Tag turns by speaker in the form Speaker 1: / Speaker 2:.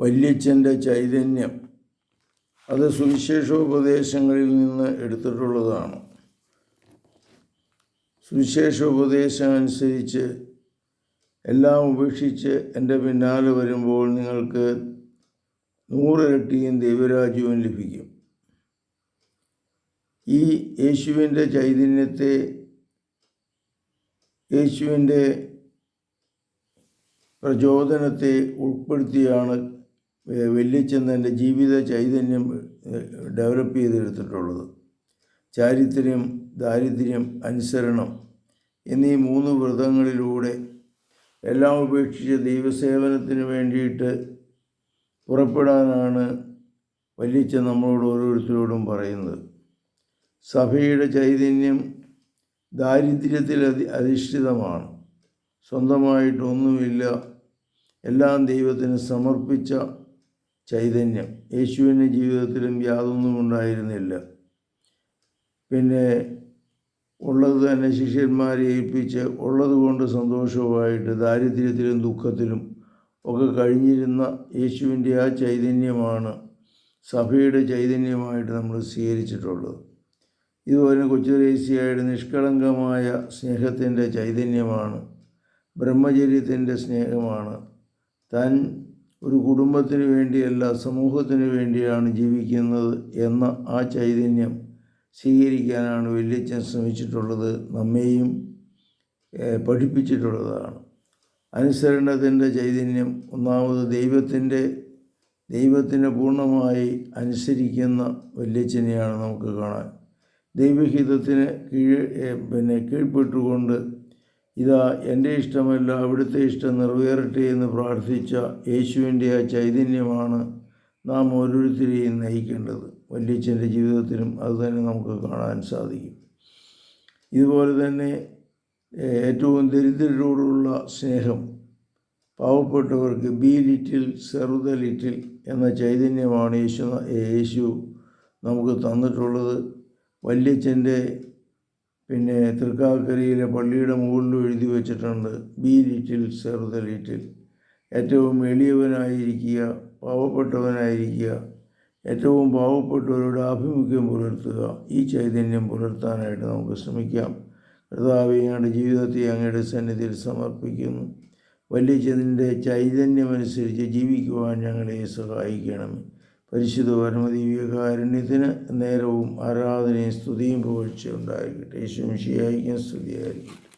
Speaker 1: വല്യച്ഛന്റെ ചൈതന്യം. അത് സുവിശേഷോപദേശങ്ങളിൽ നിന്ന് എടുത്തിട്ടുള്ളതാണ്. സുവിശേഷോപദേശം അനുസരിച്ച് എല്ലാം ഉപേക്ഷിച്ച് എന്റെ പിന്നാലെ വരുമ്പോൾ നിങ്ങൾക്ക് നൂറിരട്ടിയും ദൈവരാജ്യവും ലഭിക്കും. ഈ യേശുവിന്റെ ചൈതന്യത്തെ യേശുവിന്റെ പ്രചോദനത്തെ ഉൾപ്പെടുത്തിയാണ് തന്റെ ജീവിത ചൈതന്യം ഡെവലപ്പ് ചെയ്തെടുത്തിട്ടുള്ളത്. ചാരിത്ര്യം ദാരിദ്ര്യം അനുസരണം എന്നീ മൂന്ന് വ്രതങ്ങളിലൂടെ എല്ലാം ഉപേക്ഷിച്ച് ദൈവസേവനത്തിന് വേണ്ടിയിട്ട് പുറപ്പെടാനാണ് വല്യച്ഛൻ നമ്മളോട് ഓരോരുത്തരോടും പറയുന്നത്. സഭയുടെ ചൈതന്യം ദാരിദ്ര്യത്തിൽ അതി അധിഷ്ഠിതമാണ്. സ്വന്തമായിട്ടൊന്നുമില്ല. എല്ലാം ദൈവത്തിന് സമർപ്പിച്ച ചൈതന്യം. യേശുവിന്റെ ജീവിതത്തിലും യാതൊന്നും ഉണ്ടായിരുന്നില്ല. പിന്നെ ഉള്ളത് തന്നെ ശിഷ്യന്മാരെ ഏൽപ്പിച്ച് ഉള്ളത് കൊണ്ട് സന്തോഷവുമായിട്ട് ദാരിദ്ര്യത്തിലും ദുഃഖത്തിലും ഒക്കെ കഴിഞ്ഞിരുന്ന യേശുവിന്റെ ആ ചൈതന്യമാണ് സഭയുടെ ചൈതന്യമായിട്ട് നമ്മൾ സ്വീകരിച്ചിട്ടുള്ളത്. ഇതുപോലെ കൊച്ചുരേശിയായിട്ട് നിഷ്കളങ്കമായ സ്നേഹത്തിന്റെ ചൈതന്യമാണ് ബ്രഹ്മചര്യത്തിന്റെ സ്നേഹമാണ്. താൻ ഒരു കുടുംബത്തിന് വേണ്ടിയല്ല സമൂഹത്തിന് വേണ്ടിയാണ് ജീവിക്കുന്നത് എന്ന ആ ചൈതന്യം സ്വീകരിക്കാനാണ് വല്യച്ഛൻ ശ്രമിച്ചിട്ടുള്ളത് നമ്മെയും പഠിപ്പിച്ചിട്ടുള്ളതാണ്. അനുസരണത്തിന്റെ ചൈതന്യം ഒന്നാമത് ദൈവത്തിന്റെ ദൈവത്തിനെ പൂർണമായി അനുസരിക്കുന്ന വല്യച്ഛനെയാണ് നമുക്ക് കാണാൻ. ദൈവഹിതത്തിന് കീഴ് പിന്നെ കീഴ്പ്പെട്ടുകൊണ്ട് ഇതാ എന്റെ ഇഷ്ടമല്ല അവിടുത്തെ ഇഷ്ടം നിറവേറട്ടെ എന്ന് പ്രാർത്ഥിച്ച യേശുവിന്റെ ആ ചൈതന്യമാണ് നാം ഓരോരുത്തരെയും നയിക്കേണ്ടത്. വല്യച്ഛന്റെ ജീവിതത്തിലും അത് തന്നെ നമുക്ക് കാണാൻ സാധിക്കും. ഇതുപോലെ തന്നെ ഏറ്റവും ദരിദ്രരോടുള്ള സ്നേഹം പാവപ്പെട്ടവർക്ക് be little serve the little എന്ന ചൈതന്യമാണ് യേശു യേശു നമുക്ക് തന്നിട്ടുള്ളത്. വല്യച്ഛന്റെ പിന്നെ തൃക്കാക്കരയിലെ പള്ളിയുടെ മുകളിലും എഴുതി വെച്ചിട്ടുണ്ട് ബി ലിറ്റിൽ സെർവ് ലിറ്റിൽ ഏറ്റവും എളിയവനായിരിക്കുക പാവപ്പെട്ടവനായിരിക്കുക ഏറ്റവും പാവപ്പെട്ടവരുടെ ആഭിമുഖ്യം പുലർത്തുക. ഈ ചൈതന്യം പുലർത്താനായിട്ട് നമുക്ക് ശ്രമിക്കാം. കർത്താവ് ഞങ്ങളുടെ ജീവിതത്തെ അങ്ങയുടെ സന്നിധിയിൽ സമർപ്പിക്കുന്നു. വലിയതിന്റെ ചൈതന്യമനുസരിച്ച് ജീവിക്കുവാൻ ഞങ്ങളെ സഹായിക്കണമേ. പരിശുദ്ധ പരമദിവ്യകാരുണ്യത്തിന് നേരവും ആരാധനയും സ്തുതിയും പുകഴ്ച ഉണ്ടായിരിക്കട്ടെ. യേശു മിഷിയായിരിക്കും സ്തുതിയായിരിക്കും